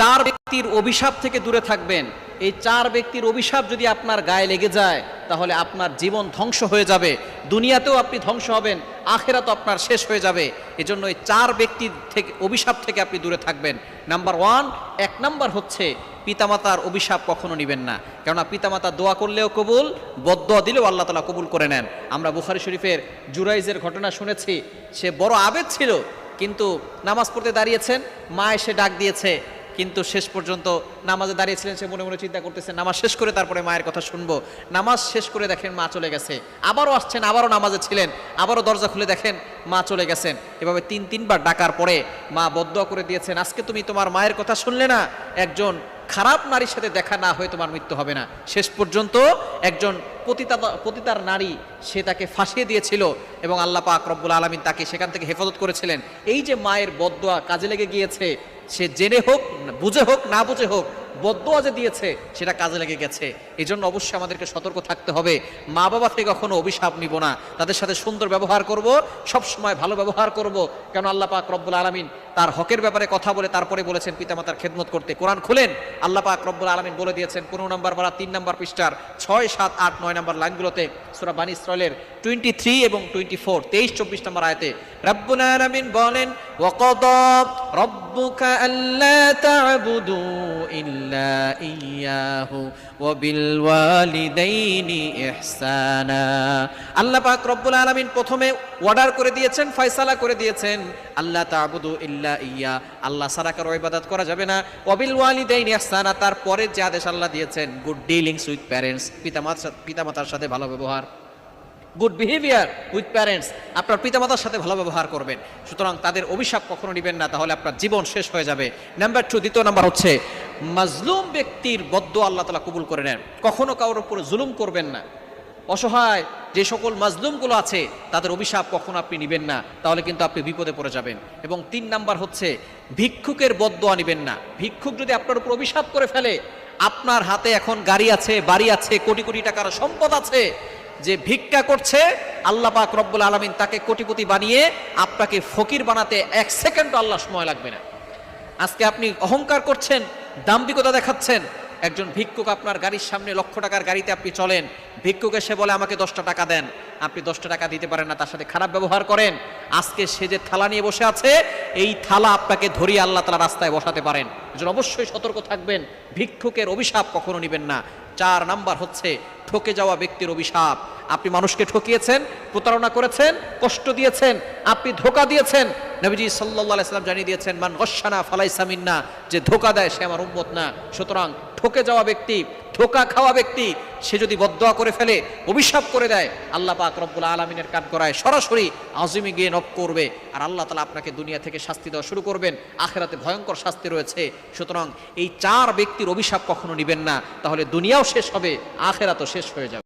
চার ব্যক্তির অভিশাপ থেকে দূরে থাকবেন। এই চার ব্যক্তির অভিশাপ যদি আপনার গায়ে লেগে যায়, তাহলে আপনার জীবন ধ্বংস হয়ে যাবে। দুনিয়াতেও আপনি ধ্বংস হবেন আখেরাত আপনার শেষ হয়ে যাবে। এজন্য এই চার ব্যক্তির থেকে, অভিশাপ থেকে আপনি দূরে থাকবেন। নাম্বার ওয়ান, এক নাম্বার হচ্ছে পিতামাতার অভিশাপ কখনো নেবেন না। কেননা পিতামাতা দোয়া করলেও কবুল বদোয়া দিলেও আল্লাহ তালা কবুল করে নেন। আমরা বুখারি শরীফের জুরাইজের ঘটনা শুনেছি, সে বড় আবেদ ছিল, কিন্তু নামাজ পড়তে দাঁড়িয়েছেন, মা এসে ডাক দিয়েছে কিন্তু শেষ পর্যন্ত নামাজে দাঁড়িয়েছিলেন, সে মনে মনে চিন্তা করতেছেন নামাজ শেষ করে তারপরে মায়ের কথা শুনব। নামাজ শেষ করে দেখেন মা চলে গেছে। আবারও আসছেন, আবারও নামাজে ছিলেন, আবারও দরজা খুলে দেখেন মা চলে গেছেন। এভাবে তিন, তিনবার ডাকার পরে মা বদ্ধ করে দিয়েছেন, আজকে তুমি তোমার মায়ের কথা শুনলে না, একজন খারাপ নারীর সাথে দেখা না হয়ে তোমার মৃত্যু হবে না। শেষ পর্যন্ত একজন পতিতা পতিতার নারী, সে তাকে ফাঁসিয়ে দিয়েছিল এবং আল্লাহ পাক রব্বুল আলমিন তাকে সেখান থেকে হেফাজত করেছিলেন। এই যে মায়ের বদোয়া কাজে লেগে গিয়েছে, সে জেনে হোক, বুঝে হোক, না বুঝে হোক বদোয়া যে দিয়েছে, সেটা কাজে লেগে গেছে। এই জন্য অবশ্যই আমাদেরকে সতর্ক থাকতে হবে। মা বাবাকে কখনো অভিশাপ নিব না। তাদের সাথে সুন্দর ব্যবহার করব সব সময় ভালো ব্যবহার করব। কেন আল্লাহ পাক রব্বুল আলমিন তার হকের ব্যাপারে কথা বলে, তারপরে বলেছেন পিতামাতার খেদমত করতে। কোরআন খুলেন, আল্লাহ পাক রব্বুল আলমিন বলে দিয়েছেন, পনেরো নম্বর বা তিন নম্বর পৃষ্ঠার ছয়, সাত, আট, নয় নম্বর লাইনগুলোতে সুরা বানী ইসরায়েলের টোয়েন্টি থ্রি এবং টোয়েন্টি ফোর তেইশ, চব্বিশ নম্বর আয়তে রব্বুল আলমিন বলেন ওকদ إلا إياه وبالوالدين إحسانا আল্লাহ পাক রব্বুল আলামিন প্রথমে অর্ডার করে দিয়েছেন ফয়সালা করে দিয়েছেন আল্লাহ তাবুদু ইল্লা ইয়া আল্লাহ ছাড়া কারো ইবাদত করা যাবে না ওয়াবিল ওয়ালিদাইন ইহসানা তারপরে যে আদেশ আল্লাহ দিয়েছেন গুড ডিলিংস উইথ প্যারেন্টস পিতামাতার পিতামাতার সাথে ভালো ব্যবহার গুড বিহেভিয়ার উইথ প্যারেন্টস আপনার পিতামাতার সাথে ভালো ব্যবহার করবেন। সুতরাং তাদের অভিশাপ কখনো নেবেন না, তাহলে আপনার জীবন শেষ হয়ে যাবে। নাম্বার টু দ্বিতীয় নাম্বার হচ্ছে, মাজলুম ব্যক্তির বদ্ধ আল্লাহ তালা কবুল করে নেন। কখনো কারোর উপরে জুলুম করবেন না। অসহায় যে সকল মাজলুমগুলো আছে, তাদের অভিশাপ কখনো আপনি নেবেন না, তাহলে কিন্তু আপনি বিপদে পড়ে যাবেন। এবং তিন নাম্বার হচ্ছে, ভিক্ষুকের বদোয়া নেবেন না। ভিক্ষুক যদি আপনার উপর অভিশাপ করে ফেলে, আপনার হাতে এখন গাড়ি আছে, বাড়ি আছে, কোটি কোটি টাকার সম্পদ আছে যে ভিক্ষা করছে, আল্লাহ পাক রব্বুল আলমিন তাকে কোটিপতি বানিয়ে আপনাকে ফকির বানাতে এক সেকেন্ড আল্লাহ সময় লাগবে না। আজকে আপনি অহংকার করছেন, দাম্ভিকতা দেখাচ্ছেন, একজন ভিক্ষুক আপনার গাড়ির সামনে লক্ষ টাকার গাড়িতে আপনি চলেন, ভিক্ষুক এসে বলে, আমাকে দশটা টাকা দেন। আপনি দশটা টাকা দিতে পারেন না, তার সাথে খারাপ ব্যবহার করেন। আজকে সে যে থালা নিয়ে বসে আছে, এই থালা আপনাকে ধরিয়ে আল্লাহ তালা রাস্তায় বসাতে পারেন। এজন্য অবশ্যই সতর্ক থাকবেন, ভিক্ষুকের অভিশাপ কখনো নেবেন না। চার নাম্বার হচ্ছে ঠকে যাওয়া ব্যক্তির অভিশাপ। আপনি মানুষকে ঠকিয়েছেন, প্রতারণা করেছেন, কষ্ট দিয়েছেন, আপনি ধোকা দিয়েছেন। নবীজি সাল্লাহ সাল্লাম জানিয়ে দিয়েছেন, মান গসানা ফালাই সামিন্না যে ধোকা দেয় সে আমার উম্মত না। সুতরাং ঠকে যাওয়া ব্যক্তি ধোকা খাওয়া ব্যক্তি, সে যদি বদয়া করে ফেলে, অভিশাপ করে দেয়, আল্লাহ পাক রব্বুল আলমিনের কাজ করায় সরাসরি আজিমি গিয়ে নক করবে, আর আল্লাহ তালা আপনাকে দুনিয়া থেকে শাস্তি দেওয়া শুরু করবেন, আখেরাতে ভয়ঙ্কর শাস্তি রয়েছে। সুতরাং এই চার ব্যক্তির অভিশাপ কখনো নিবেন না, তাহলে দুনিয়াও শেষ হবে, আখেরাতও শেষ হয়ে যাবে।